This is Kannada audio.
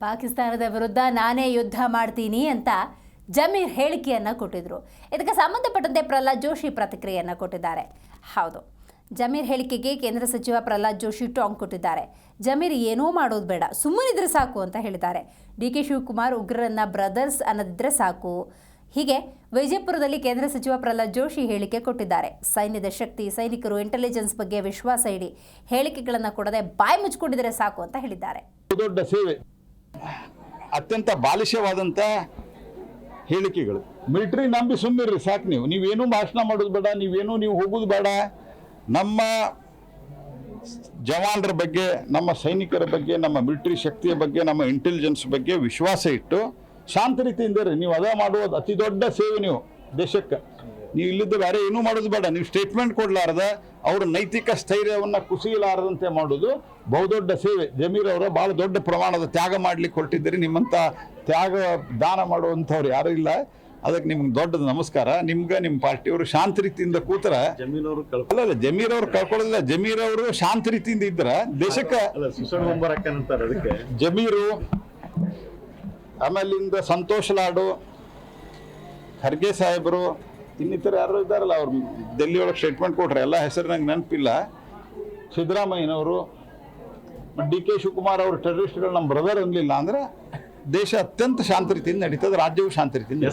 ಪಾಕಿಸ್ತಾನದ ವಿರುದ್ಧ ನಾನೇ ಯುದ್ಧ ಮಾಡ್ತೀನಿ ಅಂತ ಜಮೀರ್ ಹೇಳಿಕೆಯನ್ನು ಕೊಟ್ಟಿದ್ರು. ಇದಕ್ಕೆ ಸಂಬಂಧಪಟ್ಟಂತೆ ಪ್ರಹ್ಲಾದ್ ಜೋಶಿ ಪ್ರತಿಕ್ರಿಯೆಯನ್ನು ಕೊಟ್ಟಿದ್ದಾರೆ. ಹೌದು, ಜಮೀರ್ ಹೇಳಿಕೆಗೆ ಕೇಂದ್ರ ಸಚಿವ ಪ್ರಹ್ಲಾದ್ ಜೋಶಿ ಟಾಂಗ್ ಕೊಟ್ಟಿದ್ದಾರೆ. ಜಮೀರ್ ಏನೂ ಮಾಡೋದು ಬೇಡ, ಸುಮ್ಮನಿದ್ರೆ ಸಾಕು ಅಂತ ಹೇಳಿದ್ದಾರೆ. ಡಿ ಕೆ ಶಿವಕುಮಾರ್ ಉಗ್ರರನ್ನ ಬ್ರದರ್ಸ್ ಅನ್ನದಿದ್ರೆ ಸಾಕು. ಹೀಗೆ ವಿಜಯಪುರದಲ್ಲಿ ಕೇಂದ್ರ ಸಚಿವ ಪ್ರಹ್ಲಾದ್ ಜೋಶಿ ಹೇಳಿಕೆ ಕೊಟ್ಟಿದ್ದಾರೆ. ಸೈನ್ಯದ ಶಕ್ತಿ, ಸೈನಿಕರು ಇಂಟೆಲಿಜೆನ್ಸ್ ಬಗ್ಗೆ ವಿಶ್ವಾಸ ಇಡಿ, ಹೇಳಿಕೆಗಳನ್ನು ಕೊಡದೆ ಬಾಯಿ ಮುಚ್ಚಿಕೊಂಡಿದ್ರೆ ಸಾಕು ಅಂತ ಹೇಳಿದ್ದಾರೆ. ದೊಡ್ಡ ಸೇವೆ. ಅತ್ಯಂತ ಬಾಲಿಷ್ಯವಾದಂಥ ಹೇಳಿಕೆಗಳು. ಮಿಲಿಟರಿ ನಂಬಿ ಸುಮ್ಮಿರ್ರಿ ಸಾಕು ನೀವು. ನೀವೇನು ಭಾಷಣ ಮಾಡೋದು ಬೇಡ, ನೀವೇನು ನೀವು ಹೋಗೋದು ಬೇಡ. ನಮ್ಮ ಜವಾನರ ಬಗ್ಗೆ, ನಮ್ಮ ಸೈನಿಕರ ಬಗ್ಗೆ, ನಮ್ಮ ಮಿಲಿಟರಿ ಶಕ್ತಿಯ ಬಗ್ಗೆ, ನಮ್ಮ ಇಂಟೆಲಿಜೆನ್ಸ್ ಬಗ್ಗೆ ವಿಶ್ವಾಸ ಇಟ್ಟು ಶಾಂತ ರೀತಿಯಿಂದ ನೀವು ಅದ ಮಾಡುವುದು ಅತಿ ದೊಡ್ಡ ಸೇವೆ ನೀವು ದೇಶಕ್ಕೆ. ನೀವು ಇಲ್ಲಿದ್ದ ಬೇರೆ ಏನೂ ಮಾಡೋದು ಬೇಡ. ನೀವು ಸ್ಟೇಟ್ಮೆಂಟ್ ಕೊಡ್ಲಾರ್ದ ಅವ್ರ ನೈತಿಕ ಸ್ಥೈರ್ಯವನ್ನು ಕುಸಿಯಲಾರದಂತೆ ಮಾಡೋದು ಬಹುದೊಡ್ಡ ಸೇವೆ. ಜಮೀರ್ ಅವರ ಭಾಳ ದೊಡ್ಡ ಪ್ರಮಾಣದ ತ್ಯಾಗ ಮಾಡಲಿಕ್ಕೆ ಹೊರಟಿದ್ದೀರಿ. ನಿಮ್ಮಂಥ ತ್ಯಾಗ ದಾನ ಮಾಡುವಂಥವ್ರು ಯಾರೂ ಇಲ್ಲ. ಅದಕ್ಕೆ ನಿಮ್ಗೆ ದೊಡ್ಡದು ನಮಸ್ಕಾರ. ನಿಮ್ಗೆ ನಿಮ್ಮ ಪಾರ್ಟಿಯವರು ಶಾಂತ ರೀತಿಯಿಂದ ಕೂತರ. ಜಮೀನವರು ಅಲ್ಲ ಅವರು ಕಳ್ಕೊಳ್ಳೋದಿಲ್ಲ. ಜಮೀರ್ ಅವರು ಶಾಂತ ರೀತಿಯಿಂದ ಇದ್ರ. ದೇಶಕ್ಕೆ ಜಮೀರು ಆಮೇಲಿಂದ ಸಂತೋಷ್ ಲಾಡು ಖರ್ಗೆ ಸಾಹೇಬರು ಇನ್ನಿತರ ಯಾರು ಇದ್ದಾರಲ್ಲ, ಅವ್ರು ಡೆಲ್ಲಿ ಒಳಗೆ ಸ್ಟೇಟ್ಮೆಂಟ್ ಕೊಟ್ರೆ ಎಲ್ಲ ಹೆಸರು ನಂಗೆ ನೆನಪಿಲ್ಲ. ಸಿದ್ದರಾಮಯ್ಯನವರು, ಡಿ ಕೆ ಶಿವಕುಮಾರ್ ಅವರು ಟೆರರಿಸ್ಟ್ಗಳು ನಮ್ಮ ಬ್ರದರ್ ಅನ್ಲಿಲ್ಲ ಅಂದರೆ ದೇಶ ಅತ್ಯಂತ ಶಾಂತ ರೀತಿಯಿಂದ ನಡೀತದೆ, ರಾಜ್ಯವು ಶಾಂತ ರೀತಿಯಿಂದ